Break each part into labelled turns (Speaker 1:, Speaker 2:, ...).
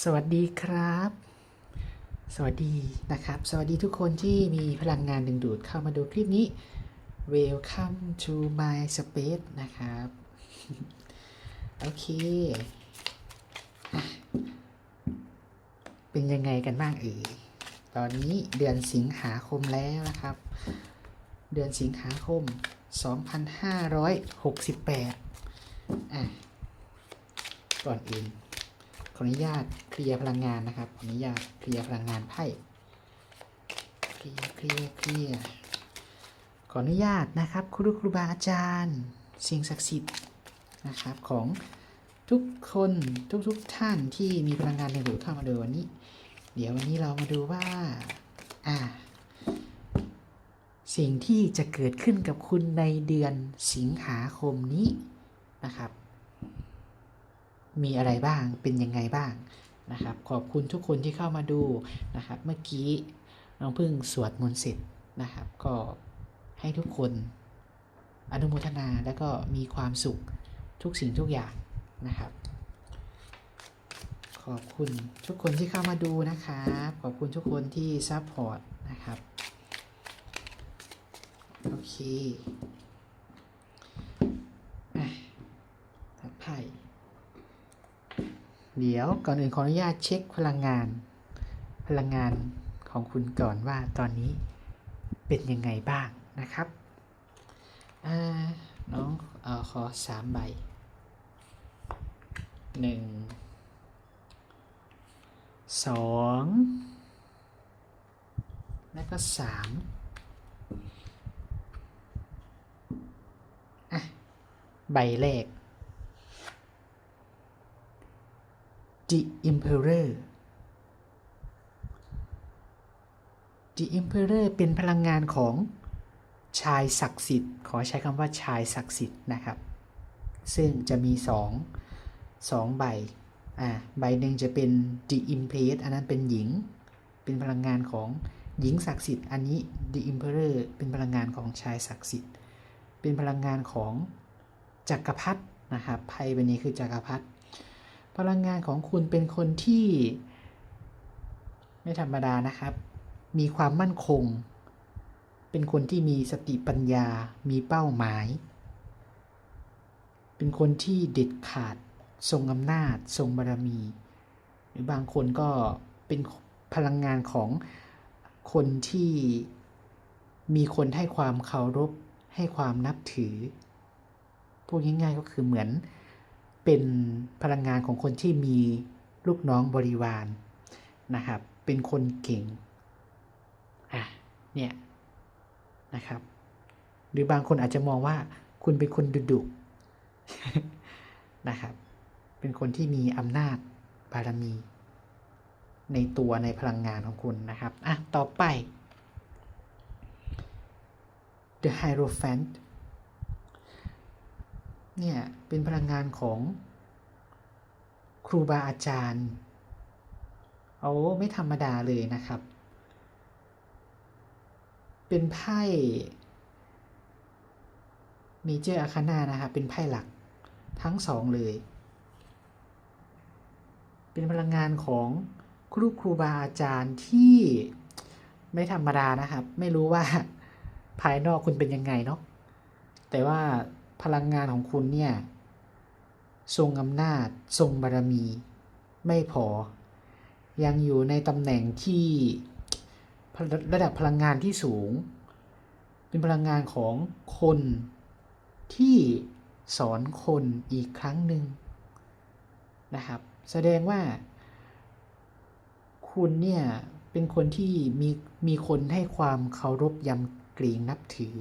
Speaker 1: สวัสดีครับ สวัสดีนะครับ สวัสดีทุกคนที่มีพลังงานดึงดูดเข้ามาดูคลิปนี้ Welcome to my space นะครับ โอเค เป็นยังไงกันบ้างเอ่ยตอนนี้เดือนสิงหาคมแล้วนะครับ เดือนสิงหาคม 2568อะก่อนอื่น ออนุญาตเคลียร์พลังงานนะครับ ขออนุญาตเคลียร์พลังงานไพ่ เคลียร์ เคลียร์ เคลียร์ ขออนุญาตนะครับครูครูบาอาจารย์สิ่งศักดิ์สิทธิ์นะครับของทุกคนทุกๆทท่านที่มีพลังงานในหูเข้ามาดูวันนี้ เดี๋ยววันนี้เรามาดูว่าอ่า สิ่งที่จะเกิดขึ้นกับคุณในเดือนสิงหาคมนี้นะครับ มีอะไรบ้าง เป็นยังไงบ้างนะครับ ขอบคุณทุกคนที่เข้ามาดูนะครับ เมื่อกี้น้องพึ่งสวดมนต์เสร็จนะครับ ก็ให้ทุกคนอนุโมทนาแล้วก็มีความสุขทุกสิ่งทุกอย่างนะครับ ขอบคุณทุกคนที่เข้ามาดูนะครับ ขอบคุณทุกคนที่ซัพพอร์ตนะครับ โอเคอะถัดไพ่ เดี๋ยวก่อนอื่นขออนุญาตเช็คพลังงาน พลังงานของคุณก่อนว่าตอนนี้เป็นยังไงบ้างนะครับน้องเออขอสามใบหนึ่งสองแล้วก็สามอะใบแรก The Emperor The Emperor เป็นพลังงานของชายศักดิ์สิทธิ์ ขอใช้คำว่าชายศักดิ์สิทธิ์นะครับ ซึ่งจะมีสองสองใบ อ่า ใบหนึ่งจะเป็น The Empress อันนั้นเป็นหญิง เป็นพลังงานของหญิงศักดิ์สิทธิ์ อันนี้ The Emperor เป็นพลังงานของชายศักดิ์สิทธิ์ เป็นพลังงานของจักรพรรดินะครับ ไพ่ใบนี้คือจักรพรรดิ พลังงานของคุณเป็นคนที่ ไม่ธรรมดานะครับ มีความมั่นคง เป็นคนที่มีสติปัญญา มีเป้าหมาย เป็นคนที่เด็ดขาด ทรงอำนาจ ทรงบารมี หรือบางคนก็เป็นพลังงานของคนที่มีคนให้ความเคารพ ให้ความนับถือ พูดง่ายๆก็คือเหมือน เป็นพลังงานของคนที่มีลูกน้องบริวารนะครับ เป็นคนเก่งอะเนี่ยนะครับ หรือบางคนอาจจะมองว่าคุณเป็นคนดุดุนะครับ เป็นคนที่มีอำนาจบารมี ในตัวในพลังงานของคุณนะครับอะต่อไป The Hierophant เนี่ยเป็นพลังงานของครูบาอาจารย์โอ้ไม่ธรรมดาเลยนะครับ เป็นไพ่เมเจอร์อาคานานะครับเป็นไพ่หลักทั้งสองเลย เป็นพลังงานของครูครูบาอาจารย์ที่ไม่ธรรมดานะครับ ไม่รู้ว่าภายนอกคุณเป็นยังไงเนาะแต่ว่า พลังงานของคุณเนี่ย ทรงอำนาจ ทรงบารมี ไม่พอ ยังอยู่ในตำแหน่งที่ระดับพลังงานที่สูง เป็นพลังงานของคนที่สอนคนอีกครั้งหนึ่งนะครับ แสดงว่า คุณเนี่ยเป็นคนที่มีมีคนให้ความเคารพยำเกรงนับถือ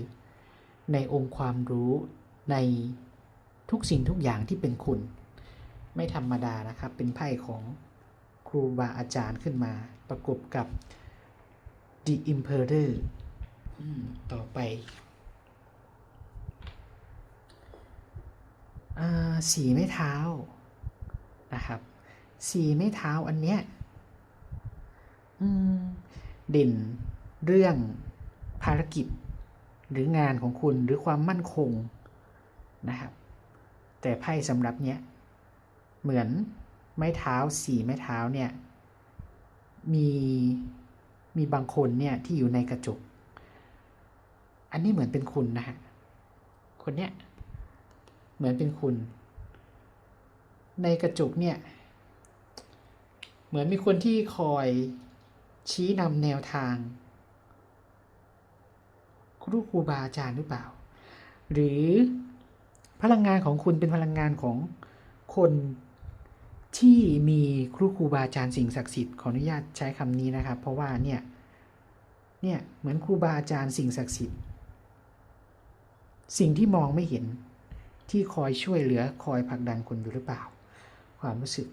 Speaker 1: ในองค์ความรู้ ในทุกสิ่งทุกอย่างที่เป็นคุณ ไม่ธรรมดานะครับ เป็นไพ่ของครูบาอาจารย์ขึ้นมา ประกบกับ The Emperor ต่อไปอสีไม้เท้านะครับสีไม้เท้าอันเนี้ยเด่นเรื่องภารกิจหรืองานของคุณหรือความมั่นคง นะครับ แต่ไพ่สำหรับเนี้ยเหมือนไม้เท้าสี่ไม้เท้าเนี่ยมีมีบางคนเนี่ยที่อยู่ในกระจก อันนี้เหมือนเป็นคุณนะฮะคนเนี้ยเหมือนเป็นคุณ ในกระจกเนี่ยเหมือนมีคนที่คอยชี้นำแนวทางครูครูบาอาจารย์หรือเปล่า หรือ พลังงานของคุณเป็นพลังงานของคนที่มีครูครูบาอาจารย์สิ่งศักดิ์สิทธิ์ขออนุญาตใช้คำนี้นะครับ เพราะว่าเนี่ยเนี่ยเหมือนครูบาอาจารย์สิ่งศักดิ์สิทธิ์ สิ่งที่มองไม่เห็นที่คอยช่วยเหลือคอยผลักดันคุณอยู่หรือเปล่า ความรู้สึก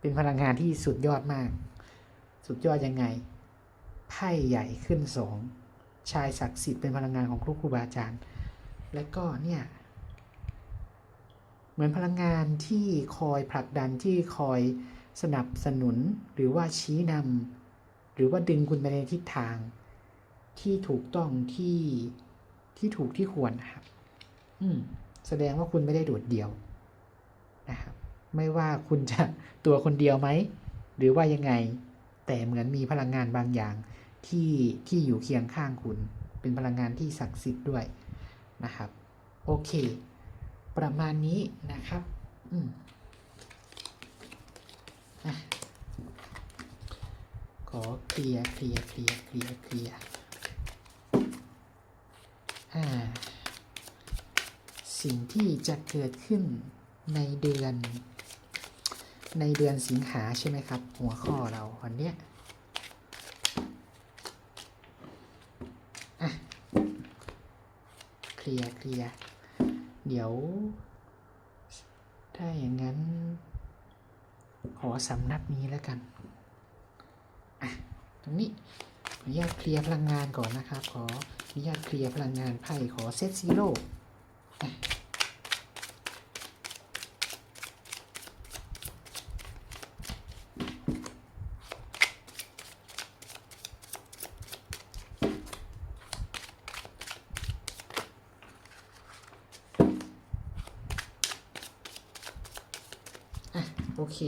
Speaker 1: เป็นพลังงานที่สุดยอดมาก สุดยอดยังไงไพ่ใหญ่ขึ้นสองชายศักดิ์สิทธิ์เป็นพลังงานของครูครูบาอาจารย์ และก็เนี่ยเหมือนพลังงานที่คอยผลักดันที่คอยสนับสนุนหรือว่าชี้นำหรือว่าดึงคุณไปในทิศทาง ที่ถูกต้องที่ที่ถูกที่ควรนะครับ อืมแสดงว่าคุณไม่ได้โดดเดี่ยวนะครับไม่ว่าคุณจะตัวคนเดียวไหม หรือว่ายังไง แต่เหมือนมีพลังงานบางอย่างที่ที่อยู่เคียงข้างคุณ เป็นพลังงานที่ศักดิ์สิทธิ์ด้วย นะครับโอเค ประมาณนี้นะครับอืมขอเคลียร์เคลียร์เคลียร์เคลียร์เคลียร์อ่าสิ่งที่จะเกิดขึ้นในเดือน ในเดือนสิงหาใช่ไหมครับ หัวข้อเราวันเนี้ยอะเค ลียร์เคลียร์เดี๋ยว ถ้าอย่างนั้น ขอสำนับนี้แล้วกันอะตรงนี้ขออนุญาตเคลียร์พลังงานก่อนนะครับ ขออนุญาตเคลียร์พลังงานไพ่ขอเซตซีโร่ เค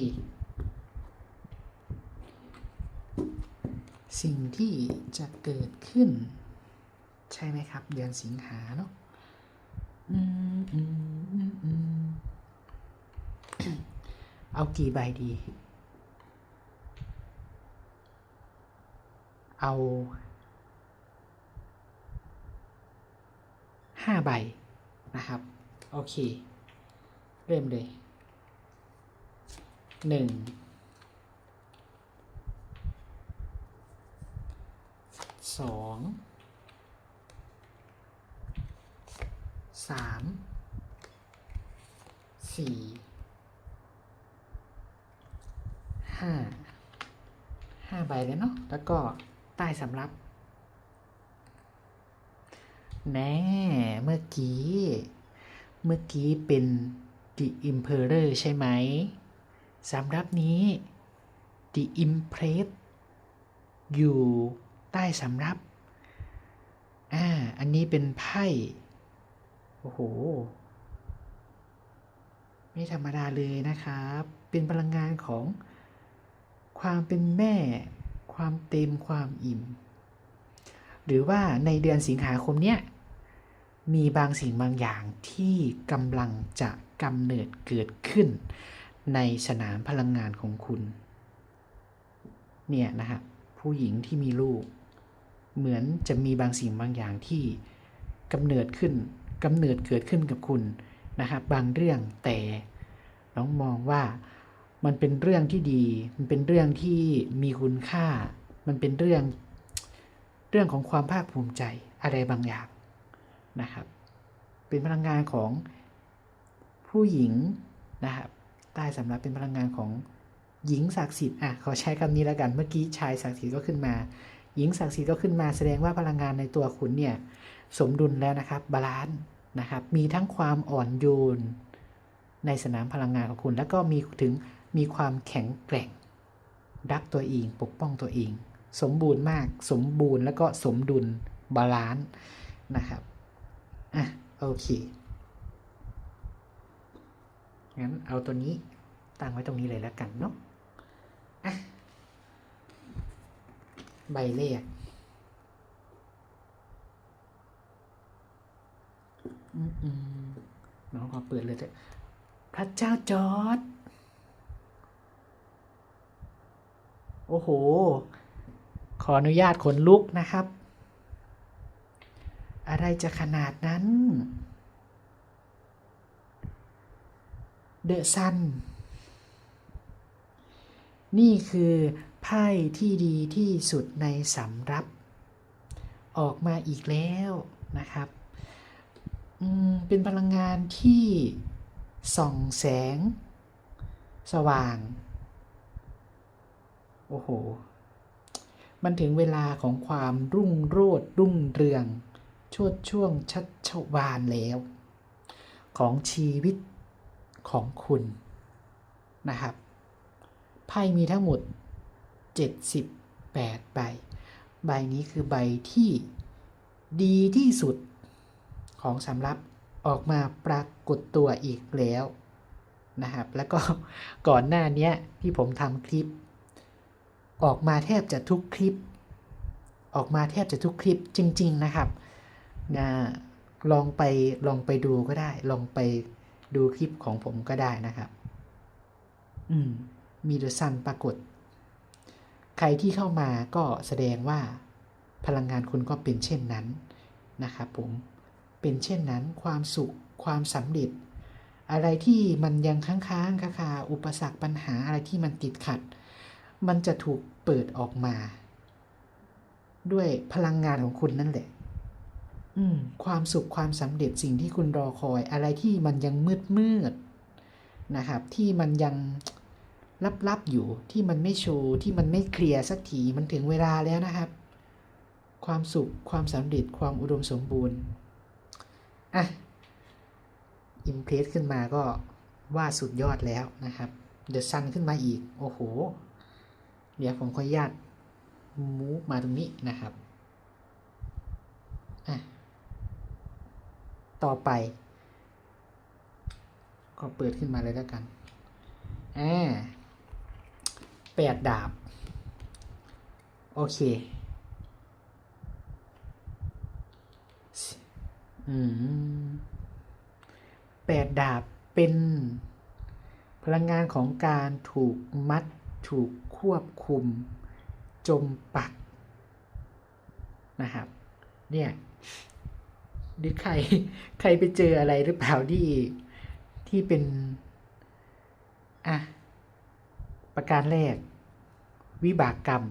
Speaker 1: สิ่งที่จะเกิดขึ้น ใช่ไหมครับ เดือนสิงหาเนาะอืมอืมอืมอืมเอากี่ใบดี เอาห้าใบนะครับ โอเค เริ่มเลย หนึ่งสองสามสี่ห้าห้าใบเลยเนาะแล้วก็ใต้สำรับ แน่เมื่อกี้ เมื่อกี้เป็น The Emperor ใช่ไหม สำรับนี้ The Impress อยู่ใต้สำรับ อ่า อันนี้เป็นไพ่ โอ้โห ไม่ธรรมดาเลยนะครับ เป็นพลังงานของความเป็นแม่ ความเต็มความอิ่ม หรือว่าในเดือนสิงหาคมเนี้ย มีบางสิ่งบางอย่างที่กำลังจะกำเนิดเกิดขึ้น ในสนามพลังงานของคุณ เนี่ยนะครับผู้หญิงที่มีลูก เหมือนจะมีบางสิ่งบางอย่างที่กำเนิดขึ้นกำเนิดเกิดขึ้นกับคุณนะครับบางเรื่องแต่น้องมองว่ามันเป็นเรื่องที่ดี มันเป็นเรื่องที่มีคุณค่า มันเป็นเรื่องเรื่องของความภาคภูมิใจอะไรบางอย่างนะครับ เป็นพลังงานของผู้หญิงนะครับ ใต้สำรับเป็นพลังงานของหญิงศักดิ์สิทธิ์อะขอใช้คำนี้แล้วกันเมื่อกี้ชายศักดิ์สิทธิ์ก็ขึ้นมา หญิงศักดิ์สิทธิ์ก็ขึ้นมาแสดงว่าพลังงานในตัวคุณเนี่ยสมดุลแล้วนะครับบาลานซ์นะครับมีทั้งความอ่อนโยนในสนามพลังงานของคุณ แล้วก็มีถึงมีความแข็งแกร่ง รักตัวเองปกป้องตัวเอง สมบูรณ์มากสมบูรณ์แล้วก็สมดุลบาลานซ์นะครับอะโอเค งั้นเอาตัวนี้ตั้งไว้ตรงนี้เลยแล้วกันเนาะอะใบแรกอืมอืมน้องขอเปิดเลยเถอะพระเจ้าจอร์ดโอ้โห ขออนุญาตขนลุกนะครับ อะไรจะขนาดนั้น เดอะซันนี่คือไพ่ที่ดีที่สุดในสำรับ ออกมาอีกแล้วนะครับ เป็นพลังงานที่ส่องแสง สว่าง โอ้โห มันถึงเวลาของความรุ่งโรจน์รุ่งเรืองชวดช่วงชัชวานแล้ว ของชีวิต ของคุณนะครับ ไพ่มีทั้งหมด 78 ใบ ใบนี้คือใบที่ดีที่สุดของสำรับออกมาปรากฏตัวอีกแล้วนะครับ แล้วก็ก่อนหน้านี้ที่ผมทำคลิป ออกมาแทบจะทุกคลิป ออกมาแทบจะทุกคลิปจริง ๆ นะครับนะลองไปลองไปดูก็ได้ ลองไป ดูคลิปของผมก็ได้นะครับ อืม มีเดอะซันปรากฏ ใครที่เข้ามาก็แสดงว่าพลังงานคุณก็เป็นเช่นนั้นนะครับผมเป็นเช่นนั้นความสุขความสำเร็จ อะไรที่มันยังค้างๆคาคาอุปสรรคปัญหาอะไรที่มันติดขัด มันจะถูกเปิดออกมา ด้วยพลังงานของคุณนั่นแหละ อืม ความสุขความสำเร็จสิ่งที่คุณรอคอย อะไรที่มันยังมืดมืดนะครับ ที่มันยังลับๆอยู่ที่มันไม่โชว์ที่มันไม่เคลียร์สักทีมันถึงเวลาแล้วนะครับ ความสุขความสำเร็จความอุดมสมบูรณ์อะอิมเพรสขึ้นมาก็ว่าสุดยอดแล้วนะครับ เดอะซันขึ้นมาอีก โอ้โห เดี๋ยวผมขออนุญาตมูฟมาตรงนี้นะครับอะ ต่อไป ก็เปิดขึ้นมาเลยแล้วกันอ่าแปดดาบ โอเค อืมแปดดาบเป็นพลังงานของการถูกมัด ถูกควบคุม จมปัก นะครับ เนี่ย หรือใครใครไปเจออะไรหรือเปล่าที่ที่เป็น อะ ประการแรก วิบากกรรม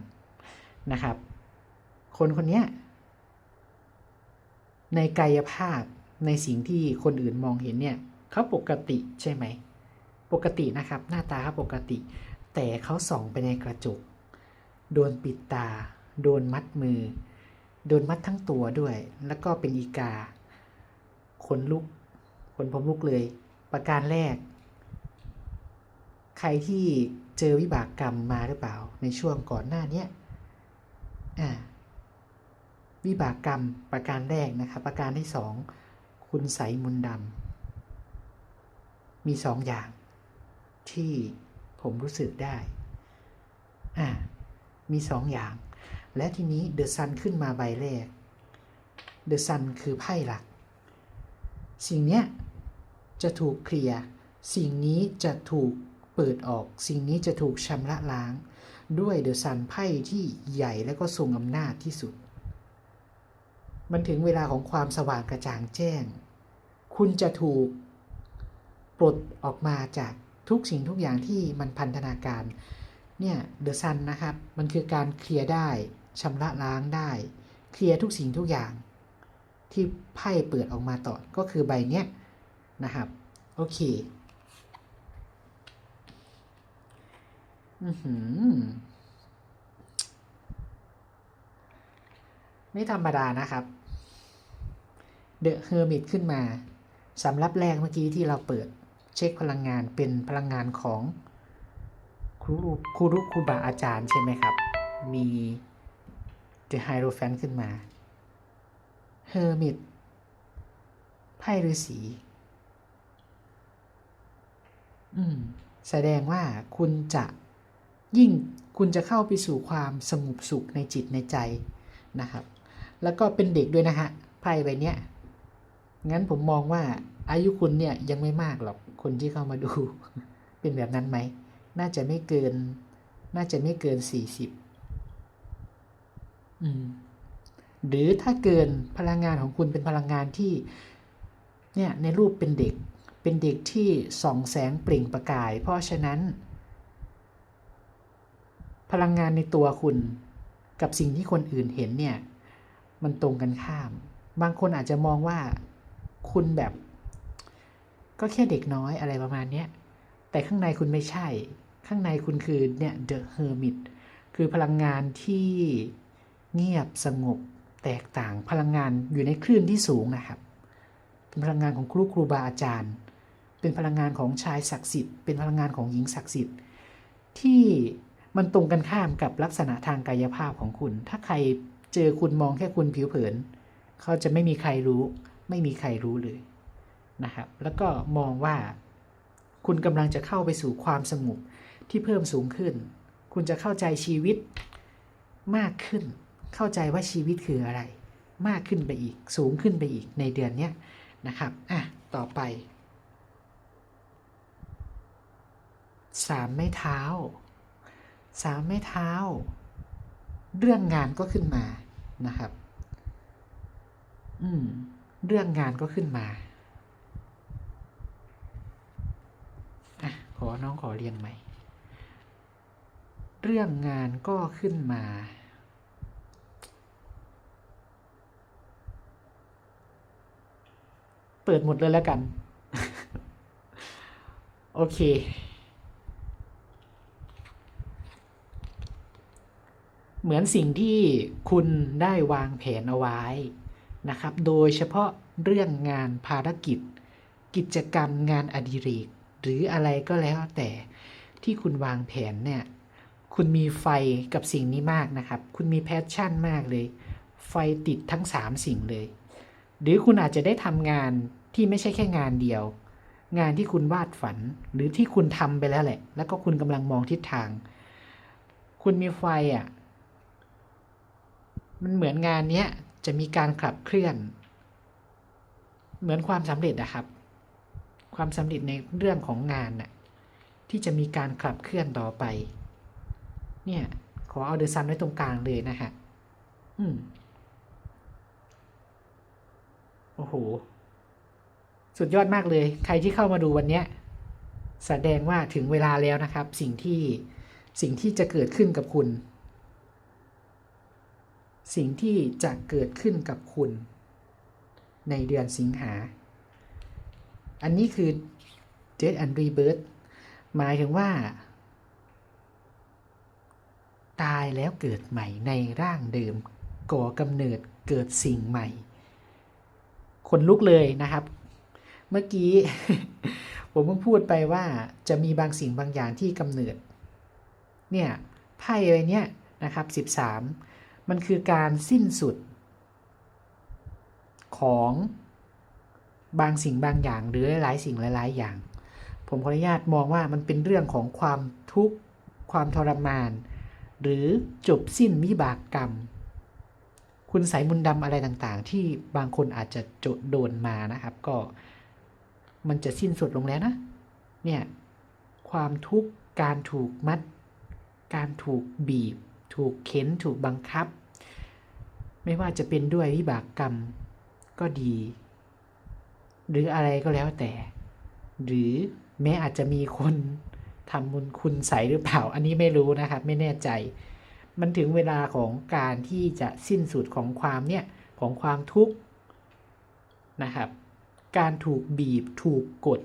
Speaker 1: นะครับ คนคนเนี้ยในกายภาพในสิ่งที่คนอื่นมองเห็นเนี่ยเขาปกติใช่ไหม ปกตินะครับ หน้าตาเขาปกติ แต่เขาส่องไปในกระจก โดนปิดตา โดนมัดมือ โดนมัดทั้งตัวด้วย แล้วก็เป็นอีกา ขนลุก ขนผมลุกเลย ประการแรก ใครที่เจอวิบากกรรมมาหรือเปล่า ในช่วงก่อนหน้านี้อ่าวิบากกรรมประการแรกนะครับ ประการที่สองคุณใสยมนดำมีสองอย่างที่ผมรู้สึกได้ อ่า มีสองอย่าง และทีนี้เดอะซันขึ้นมาใบแรก เดอะซันคือไพ่หลัก สิ่งเนี้ยจะถูกเคลียร์สิ่งนี้จะถูกเปิดออก สิ่งนี้จะถูกชำระล้าง ด้วยเดอะซันไพ่ที่ใหญ่และก็ทรงอำนาจที่สุด มันถึงเวลาของความสว่างกระจ่างแจ้ง คุณจะถูกปลดออกมาจากทุกสิ่งทุกอย่างที่มันพันธนาการเนี่ยเดอะซันนะครับ มันคือการเคลียร์ได้ชำระล้างได้ เคลียร์ทุกสิ่งทุกอย่าง ที่ไพ่เปิดออกมาต่อก็คือใบเนี้ยนะครับ โอเคไม่ธรรมดานะครับ เดอะเฮอร์มิตขึ้นมาสำรับแรกเมื่อกี้ที่เราเปิดเช็คพลังงานเป็นพลังงานของครูครูรุครูบาอาจารย์ใช่ไหมครับ มีเดอะไฮโรแฟนขึ้นมา เฮอร์มิตไพ่ฤาษีอืมแสดงว่าคุณจะยิ่งคุณจะเข้าไปสู่ความสงบสุขในจิตในใจนะครับ แล้วก็เป็นเด็กด้วยนะฮะไพ่ใบเนี้ยงั้นผมมองว่าอายุคุณเนี่ยยังไม่มากหรอกคนที่เข้ามาดู เป็นแบบนั้นไหม น่าจะไม่เกิน น่าจะไม่เกินสี่สิบอืม หรือถ้าเกินพลังงานของคุณเป็นพลังงานที่เนี่ยในรูปเป็นเด็กเป็นเด็กที่ส่องแสงเปล่งประกาย เพราะฉะนั้น พลังงานในตัวคุณกับสิ่งที่คนอื่นเห็นเนี่ยมันตรงกันข้าม บางคนอาจจะมองว่าคุณแบบ ก็แค่เด็กน้อยอะไรประมาณนี้แต่ข้างในคุณไม่ใช่ ข้างในคุณคือเนี่ย the hermit คือพลังงานที่เงียบสงบ แตกต่างพลังงานอยู่ในคลื่นที่สูงนะครับ เป็นพลังงานของครูครูบาอาจารย์ เป็นพลังงานของชายศักดิ์สิทธิ์ เป็นพลังงานของหญิงศักดิ์สิทธิ์ ที่มันตรงกันข้ามกับลักษณะทางกายภาพของคุณ ถ้าใครเจอคุณมองแค่คุณผิวเผิน เขาจะไม่มีใครรู้ ไม่มีใครรู้เลยนะครับ แล้วก็มองว่า คุณกำลังจะเข้าไปสู่ความสงบที่เพิ่มสูงขึ้น คุณจะเข้าใจชีวิตมากขึ้น เข้าใจว่าชีวิตคืออะไร มากขึ้นไปอีก สูงขึ้นไปอีกในเดือนนี้นะครับอะต่อไปสามไม้เท้าสามไม้เท้า เรื่องงานก็ขึ้นมานะครับ อืม เรื่องงานก็ขึ้นมาอะขอน้องขอเรียงใหม่ เรื่องงานก็ขึ้นมา ปิดหมดเลยแล้วกัน โอเค เหมือนสิ่งที่คุณได้วางแผนเอาไว้นะครับ โดยเฉพาะเรื่องงานภารกิจ กิจกรรมงานอดิเรก หรืออะไรก็แล้วแต่ที่คุณวางแผนเนี่ย คุณมีไฟกับสิ่งนี้มากนะครับ คุณมีแพชชั่นมากเลย ไฟติดทั้ง 3 สิ่งเลย หรือคุณอาจจะได้ทำงาน ที่ไม่ใช่แค่งานเดียว งานที่คุณวาดฝันหรือที่คุณทำไปแล้วแหละ แล้วก็คุณกำลังมองทิศทาง คุณมีไฟอะ มันเหมือนงานเนี้ยจะมีการขับเคลื่อน เหมือนความสำเร็จนะครับ ความสำเร็จในเรื่องของงานน่ะที่จะมีการขับเคลื่อนต่อไป เนี่ย ขอเอาเดอะซันไว้ตรงกลางเลยนะฮะ อืม โอ้โห สุดยอดมากเลย ใครที่เข้ามาดูวันนี้แสดงว่าถึงเวลาแล้วนะครับ สิ่งที่สิ่งที่จะเกิดขึ้นกับคุณ สิ่งที่จะเกิดขึ้นกับคุณ ในเดือนสิงหา อันนี้คือ Death and Rebirth หมายถึงว่า ตายแล้วเกิดใหม่ในร่างเดิม ก่อกำเนิดเกิดสิ่งใหม่ คนลุกเลยนะครับ เมื่อกี้ ผมเพิ่งพูดไปว่าจะมีบางสิ่งบางอย่างที่กำเนิด เนี่ยไพ่อะไรเนี้ยนะครับ 13 มันคือการสิ้นสุด ของบางสิ่งบางอย่างหรือหลายสิ่งหลาย ๆ อย่าง ผมขออนุญาตมองว่ามันเป็นเรื่องของความทุกข์ความทรมาน หรือจบสิ้นวิบากกรรม คุณสายมุนดำอะไรต่างๆ ที่บางคนอาจจะจดโดนมานะครับ ก็ มันจะสิ้นสุดลงแล้วนะ เนี่ย ความทุกข์การถูกมัด การถูกบีบ ถูกเข็นถูกบังคับ ไม่ว่าจะเป็นด้วยวิบากกรรมก็ดี หรืออะไรก็แล้วแต่ หรือแม้อาจจะมีคนทำบุญคุณใสหรือเปล่า อันนี้ไม่รู้นะครับ ไม่แน่ใจ มันถึงเวลาของการที่จะสิ้นสุดของความเนี่ย ของความทุกข์นะครับ การถูกบีบถูกกด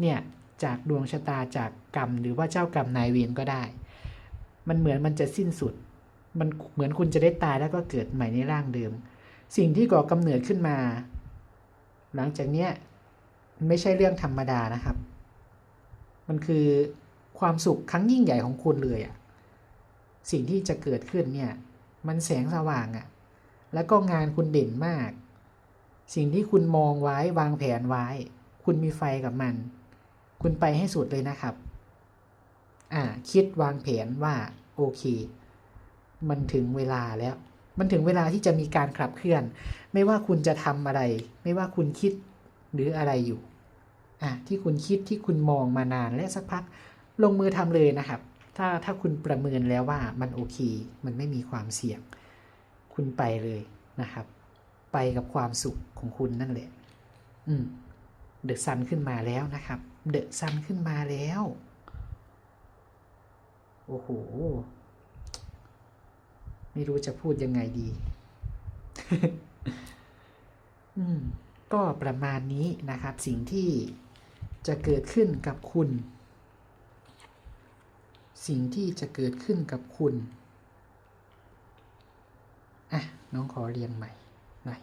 Speaker 1: เนี่ยจากดวงชะตาจากกรรมหรือว่าเจ้ากรรมนายเวรก็ได้ มันเหมือนมันจะสิ้นสุด มันเหมือนคุณจะได้ตายแล้วก็เกิดใหม่ในร่างเดิม สิ่งที่ก่อกำเนิดขึ้นมา หลังจากเนี้ยไม่ใช่เรื่องธรรมดานะครับ มันคือความสุขครั้งยิ่งใหญ่ของคุณเลยอะสิ่งที่จะเกิดขึ้นเนี่ย มันแสงสว่างอะแล้วก็งานคุณเด่นมาก สิ่งที่คุณมองไว้วางแผนไว้ คุณมีไฟกับมัน คุณไปให้สุดเลยนะครับ อ่า คิดวางแผนว่าโอเค มันถึงเวลาแล้ว มันถึงเวลาที่จะมีการขับเคลื่อน ไม่ว่าคุณจะทำอะไร ไม่ว่าคุณคิดหรืออะไรอยู่อะที่คุณคิดที่คุณมองมานานและสักพักลงมือทำเลยนะครับ ถ้าถ้าคุณประเมินแล้วว่ามันโอเค มันไม่มีความเสี่ยง คุณไปเลยนะครับ ไปกับความสุขของคุณนั่นแหละ อืมเดอะซันขึ้นมาแล้วนะครับ เดอะซันขึ้นมาแล้ว โอ้โห ไม่รู้จะพูดยังไงดี อืม ก็ประมาณนี้นะครับ สิ่งที่จะเกิดขึ้นกับคุณ สิ่งที่จะเกิดขึ้นกับคุณ อะ น้องขอเรียงใหม่หน่อย อื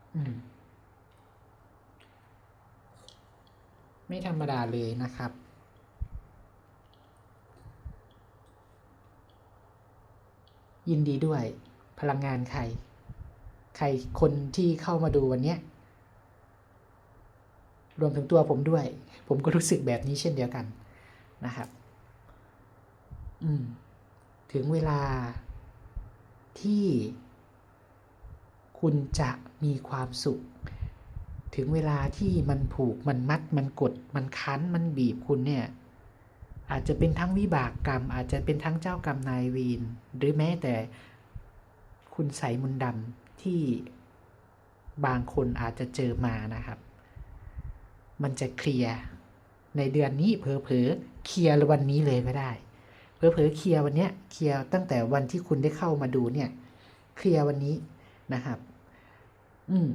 Speaker 1: ม ไม่ธรรมดาเลยนะครับ ยินดีด้วยพลังงานใคร ใครคนที่เข้ามาดูวันนี้รวมถึงตัวผมด้วย ผมก็รู้สึกแบบนี้เช่นเดียวกันนะครับ อืม ถึงเวลาที่คุณจะ มีความสุข ถึงเวลาที่มันผูกมันมัดมันกด มันคั้นมันบีบคุณเนี่ยอาจจะเป็นทั้งวิบากกรรม อาจจะเป็นทั้งเจ้ากรรมนายเวีนหรือแม้แต่คุณใส่มนดำที่บางคนอาจจะเจอมานะครับ มันจะเคลียร์ในเดือนนี้เผลอๆเคลียร์วันนี้เลยก็ได้เผลอๆเคลียร์วันเนี้ยเคลียร์ตั้งแต่วันที่คุณได้เข้ามาดูเนี่ยเคลียร์วันนี้นะครับ อืม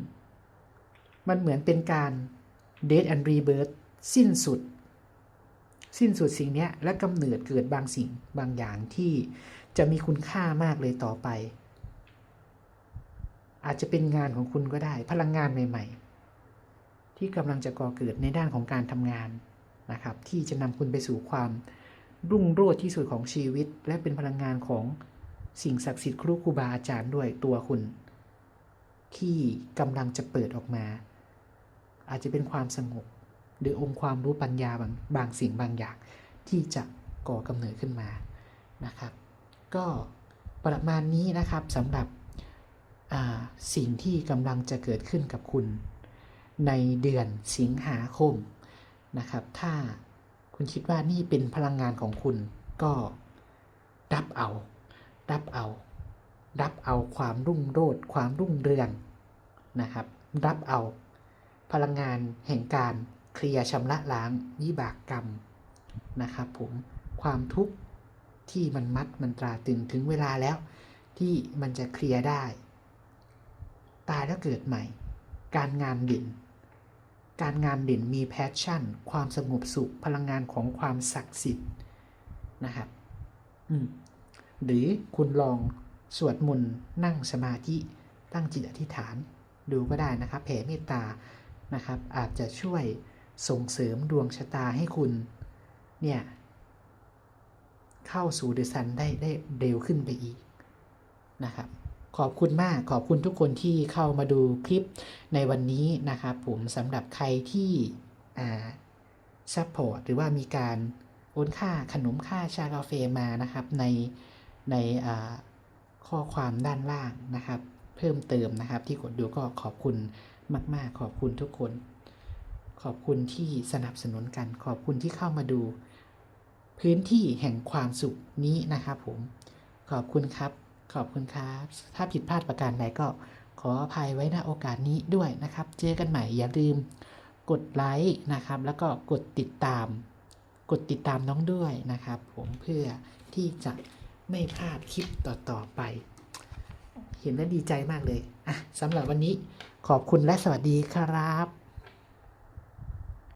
Speaker 1: มันเหมือนเป็นการ death and rebirth สิ้นสุด สิ้นสุดสิ่งนี้และกำเนิดเกิดบางสิ่งบางอย่างที่จะมีคุณค่ามากเลยต่อไป อาจจะเป็นงานของคุณก็ได้ พลังงานใหม่ ๆ ที่กำลังจะก่อเกิดในด้านของการทำงานนะครับ ที่จะนำคุณไปสู่ความรุ่งโรจน์ที่สุดของชีวิต และเป็นพลังงานของสิ่งศักดิ์สิทธิ์ครูครูบาอาจารย์ด้วยตัวคุณ ที่กำลังจะเปิดออกมา อาจจะเป็นความสงบ หรือองค์ความรู้ปัญญาบางบางสิ่งบางอย่าง ที่จะก่อกำเนิดขึ้นมานะครับ ก็ประมาณนี้นะครับสำหรับสิ่งที่กำลังจะเกิดขึ้นกับคุณ ในเดือนสิงหาคมนะครับ ถ้าคุณคิดว่านี่เป็นพลังงานของคุณก็รับเอา รับเอา รับเอาความรุ่งโรจน์ความรุ่งเรือง นะครับ รับเอา พลังงานแห่งการเคลียร์ชำระล้างวิบากกรรมนะครับผมความทุกข์ที่มันมัดมันตราตึงถึงเวลาแล้ว ที่มันจะเคลียร์ได้ ตายแล้วเกิดใหม่ การงานเด่นการงานเด่นมีแพชชั่น ความสงบสุขพลังงานของความศักดิ์สิทธิ์นะครับหรือคุณลองสวดมนต์นั่งสมาธิตั้งจิตอธิษฐาน ดูก็ได้นะครับ แผ่เมตตานะครับ อาจจะช่วยส่งเสริมดวงชะตาให้คุณเนี่ยเข้าสู่เดอะซันได้ได้เร็วขึ้นไปอีกนะครับขอบคุณมากขอบคุณทุกคนที่เข้ามาดูคลิปในวันนี้นะครับผมสำหรับใครที่ซัพพอร์ตหรือว่ามีการโอนค่าขนมค่าชากาแฟมานะครับในในข้อความด้านล่างนะครับ เพิ่มเติมนะครับ ที่กดดูก็ขอบคุณมาก ๆ ขอบคุณทุกคน ขอบคุณที่สนับสนุนกัน ขอบคุณที่เข้ามาดู พื้นที่แห่งความสุขนี้นะครับผม ขอบคุณครับ ขอบคุณครับ ถ้าผิดพลาดประการใดก็ขออภัยไว้ณโอกาสนี้ด้วยนะครับ เจอกันใหม่อย่าลืมกดไลค์นะครับ แล้วก็กดติดตาม กดติดตามน้องด้วยนะครับ ผมเพื่อที่จะไม่พลาดคลิปต่อๆไป เห็นแล้วดีใจมากเลยอะสำหรับวันนี้ขอบคุณและสวัสดีครับ